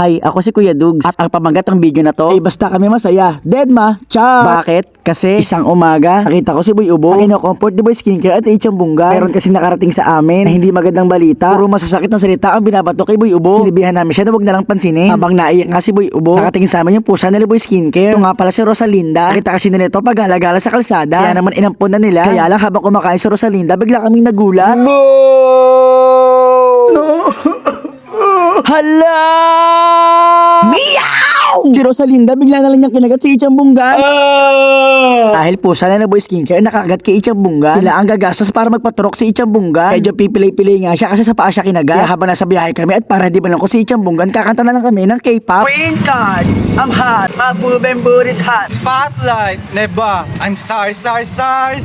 Hi, ako si Kuya Dugs. At ang pamagat ng video na to, ay basta kami masaya. Dead ma, cha! Bakit? Kasi isang umaga, nakita ko si Boy Ubo na kino-comfort ni Boy Skincare at Ichang Bunga. Meron kasi nakarating sa amin na hindi magandang balita. Puro masasakit na salita ang binabato kay Boy Ubo. Sinibihan namin siya na wag na lang pansinin. Habang naiyak nga si Boy Ubo, nakatingin sa amin yung pusa nila Boy Skincare. Ito nga pala si Rosalinda. Nakita kasi nila ito pag gala sa kalsada. Kaya naman inampon na nila. Kaya lang habang kumakain si Rosalinda, bigla kaming nagulat. Hala! Meow! Si Rosalinda bigla na lang niyang kinagat si Ichang Bunga. Dahil po sana na boy skincare nakagat kay Ichang Bunga. Sila ang gagastos para magpaturok si Ichang Bunga. Medyo pipilay-pilay nga siya kasi sa paa siya kinagat. Kaya habang nasa biyahe kami at para di ba lang ko si Ichang Bunga, kakanta na lang kami ng K-pop. Queen card! I'm hot! My boob and booty's hot! Spotlight, Neba, I'm stars, stars, stars.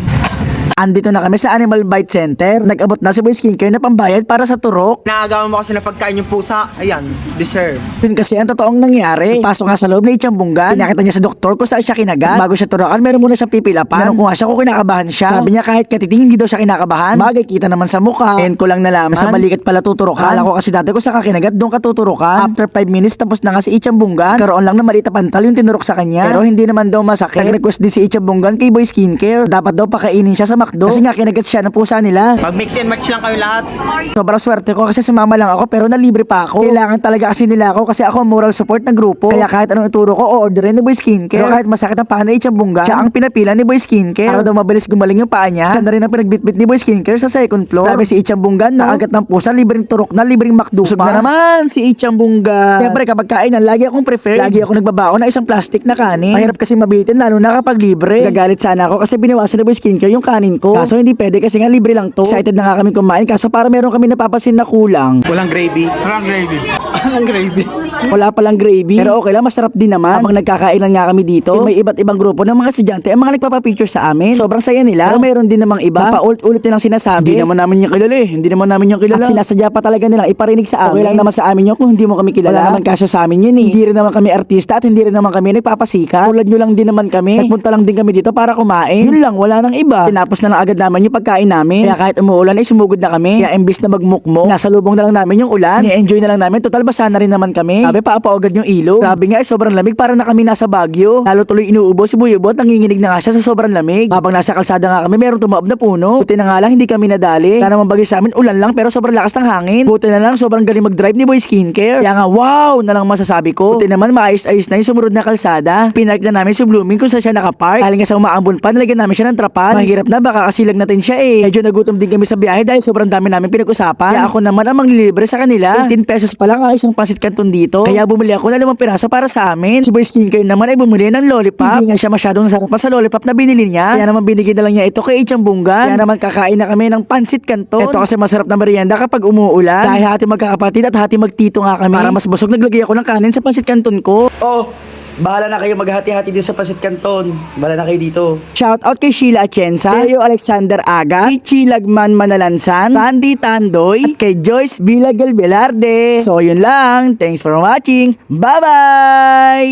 Andito na kami sa Animal Bite Center. Nag-abot na si Boy Skincare na pambayad para sa turok. Naagawan mo kasi na pagkain yung pusa. Ayan, deserve. Yun kasi ang totoong nangyari. Pasok nga sa loob ni Ichang Bunggan. Pinakita niya sa doktor kung saan siya kinagat. Bago siya turokan, meron muna siyang pipilapan. Tanong ko nga siya kung kinakabahan siya. Sabi niya kahit katiting hindi daw siya kinakabahan. Bagay kita naman sa mukha. And ko lang nalaman. Sa balikat pala tuturokan. Kala ko kasi dati ko sa kakinagat doon ka tuturokan. After 5 minutes tapos na nga si Ichang Bunggan. Karoon lang na malita pantal yung tinurok sa kanya. Pero hindi naman daw masakit. Nag-request din si Ichang Bunggan kay Boy Skincare. Dapat daw pakainin siya sa McDo. Kasi nga kinagat siya ng pusa nila. Pag mix and match lang kayo lahat. Sobrang swerte ko kasi sumama lang ako pero nalibre pa ako. Kailangan talaga kasi nila ako kasi ako ang moral support ng grupo. Kaya kahit anong ituro ko, o-orderin ni Boy Skincare. Pero kahit masakit ang paa na itiyang bungga, siya ang pinapila ni Boy Skincare. Para daw mabilis gumaling yung paa niya. Siya na rin ang pinagbitbit ni Boy Skincare sa second floor. Grabe si Ichang Bungga, no? Nakagat ng pusa, libreng turok na, libreng makdo Busog na naman si Ichang Bungga. Siyempre kapag kainan, lagi akong prefer. Lagi ako nagbabaon na isang plastic na kanin. Mahirap kasi mabitin lalo na kapag libre. Gagalit sana ako kasi binawasan ni Boy Skincare yung kanin ko. Kaso hindi pwede kasi nga libre lang to. Excited na nga kami kumain kaso para meron kami napapasin na kulang. Walang gravy. Walang gravy. Walang gravy. Wala palang gravy. Pero okay lang, masarap din naman. Habang nagkakainan nga kami dito, may iba't ibang grupo ng mga estudyante ang mga nagpapapicture sa amin. Sobrang saya nila. Pero mayroon din namang iba. Napaulit-ulit nilang sinasabi. Hindi naman namin yung kilala eh. Hindi naman namin yung kilala. At sinasadya pa talaga nilang iparinig sa amin. Okay lang naman sa amin yun kung hindi mo kami kilala. Wala naman kasya sa amin yun eh. Hindi rin naman kami artista at hindi rin naman kami nagpapasika. Tulad nyo lang din naman kami. Nagpunta lang din kami dito para kumain. Yun lang, wala nang iba. Tinapos na lang agad naman yung pagkain namin. Kaya kahit umuulan ay sumugod na kami. Kaya imbis na magmukmo, nasa lubong na lang namin yung ulan. Ni-enjoy na lang namin. Total basa na rin naman kami. Sabi pa agad yung ilog. Grabe nga, eh, sobrang lamig para na kami nasa Baguio. Lalo tuloy inuubo si Buyobot, nanginginig na nga siya sa sobrang lamig. Habang nasa kalsada nga kami, merong tumaob na puno. Buti na nga lang, hindi kami nadali. Kaya naman bagay sa amin, ulan lang pero sobrang lakas ng hangin. Buti na lang, sobrang galing mag-drive ni Boy Skincare. Kaya nga, wow, na lang masasabi ko. Buti naman, maayos-ayos na yung sumunod na kalsada. Pinark na namin si Blooming kung saan siya nakapark. Dahil nga sa umaambon pa, nalagyan namin siya ng trapal. Mahirap na, baka kasilag natin siya eh. Medyo nagutom din kami sa biyahe dahil sobrang dami namin pinag-usapan. Kaya ako naman ang manglilibre sa kanila. 15 pesos pa lang ang isang pansit kanton dito. Kaya bumili ako ng limang piraso para sa amin. Si Boy Skincare naman ay bumili ng lollipop. Hindi nga siya masyadong sarapan sa lollipop na binili niya. Kaya naman binigyan na lang niya ito kay Ichang Bunggan. Kaya naman kakain na kami ng pansit kanton. Ito kasi masarap na merienda kapag umuulan. Dahil hati magkakapatid at hati magtito nga kami. Para mas busog naglagay ako ng kanin sa pansit kanton ko. Oh, Bahala na kayo maghati-hati din sa Pasit Canton. Bahala na kayo dito. Shout out kay Sheila Atienza, Leo Alexander Aga, Ichi Lagman Manalansan, Pandy Tandoy, at kay Joyce Vilagel Velarde. So yun lang. Thanks for watching. Bye-bye!